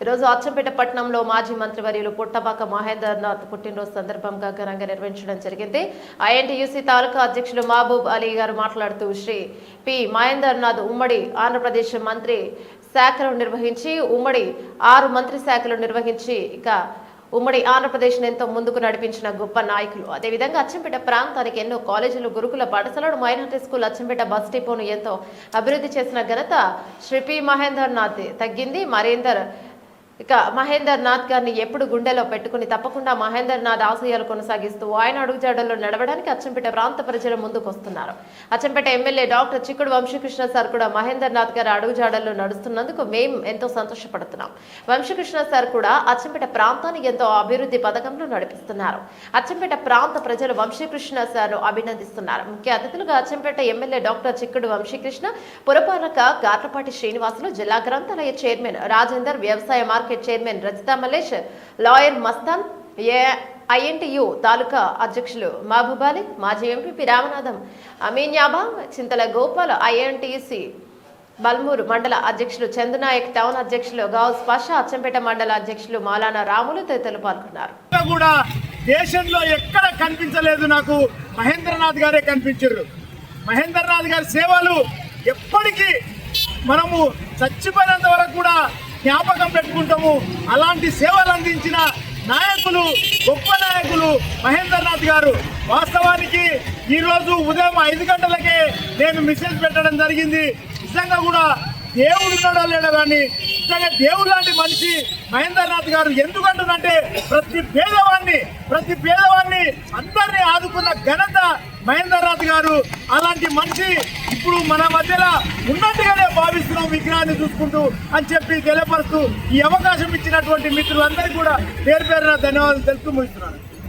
ఈరోజు అచ్చంపేట పట్టణంలో మాజీ మంత్రివర్యులు పుట్టపాక మహేందర్నాథ్ పుట్టినరోజు సందర్భంగా ఘనంగా నిర్వహించడం జరిగింది. ఐఎన్టీయూసీ తాలూకా అధ్యక్షులు మహబూబ్ అలీ గారు మాట్లాడుతూ శ్రీ పి మహేందర్నాథ్ ఉమ్మడి ఆంధ్రప్రదేశ్ మంత్రి శాఖలు నిర్వహించి ఉమ్మడి ఆరు మంత్రి శాఖలు నిర్వహించి ఇక ఉమ్మడి ఆంధ్రప్రదేశ్ ఎంతో ముందుకు నడిపించిన గొప్ప నాయకులు. అదేవిధంగా అచ్చంపేట ప్రాంతానికి ఎన్నో కాలేజీలు గురుకుల పాఠశాలలు మైనార్టీ స్కూల్ అచ్చంపేట బస్ డిపోను ఎంతో అభివృద్ధి చేసిన ఘనత శ్రీ పి మహేందర్ నాథ్. తగ్గింది. మరేందర్ ఇక మహేందర్ నాథ్ గారిని ఎప్పుడు గుండెలో పెట్టుకుని తప్పకుండా మహేందర్ నాథ్ ఆశయాలు కొనసాగిస్తూ ఆయన అడుగుజాడల్లో నడవడానికి అచ్చంపేట ప్రాంత ప్రజలు ముందుకు వస్తున్నారు. అచ్చంపేట ఎమ్మెల్యే డాక్టర్ చిక్కుడు వంశీకృష్ణ సార్ కూడా మహేందర్ నాథ్ గారి అడుగుజాడల్లో నడుస్తున్నందుకు మేం ఎంతో సంతోషపడుతున్నాం. వంశీకృష్ణ సార్ కూడా అచ్చంపేట ప్రాంతాన్ని ఎంతో అభివృద్ధి పథకంలో నడిపిస్తున్నారు. అచ్చంపేట ప్రాంత ప్రజలు వంశీకృష్ణ సార్ను అభినందిస్తున్నారు. ముఖ్య అతిథులుగా అచ్చంపేట ఎమ్మెల్యే డాక్టర్ చిక్కుడు వంశీకృష్ణ పురపాలక గాట్లపాటి శ్రీనివాసులు జిల్లా గ్రంథాలయ చైర్మన్ రాజేందర్ వ్యవసాయ market chairman Rajitha Malesh lawyer Mastan ఏ ఐఎన్టీయు తాలూకా అధ్యక్షులు మహబూబాలి మాజీ ఎంపీ రామనాథం అమీన్యాబా చింతల గోపాల్ ఐఎన్టీసీ బల్మూరు మండల అధ్యక్షులు చందునాయక్ టౌన్ అధ్యక్షులు గౌస్ పాషా అచ్చంపేట మండల అధ్యక్షులు మాలానా రాములు తదితరులు పాల్గొన్నారు. కూడా దేశంలో ఎక్కడ కనిపించలేదు నాకు. మహేంద్రనాథ్ గారే కనిపించారు. మహేంద్రనాథ్ గారి సేవలు ఎప్పటికీ మనము చచ్చిపోయినంత వరకు కూడా జ్ఞాపకం పెట్టుకుంటాము. అలాంటి సేవలు అందించిన నాయకులు గొప్ప నాయకులు మహేంద్రనాథ్ గారు. వాస్తవానికి ఈరోజు ఉదయం ఐదు గంటలకే నేను మిసేజ్ పెట్టడం జరిగింది. నిజంగా కూడా దేవుడు ఉన్నాడా లేడా కానీ నిజంగా దేవుడు లాంటి మనిషి మహేందర్నాథ్ గారు ఎందుకంటుందంటే ప్రతి పేదవాడిని ప్రతి పేదవాడిని అందరినీ ఆదుకున్న ఘనత మహేందర్నాథ్ గారు. అలాంటి మనిషి ఇప్పుడు మన మధ్యలో ఉన్నట్టుగానే భావిస్తున్నాం విగ్రహాన్ని చూసుకుంటూ అని చెప్పి తెలియపరుస్తూ ఈ అవకాశం ఇచ్చినటువంటి మిత్రులందరికీ కూడా పేరు పేరున ధన్యవాదాలు తెలుపుతూ ముగిస్తున్నాను.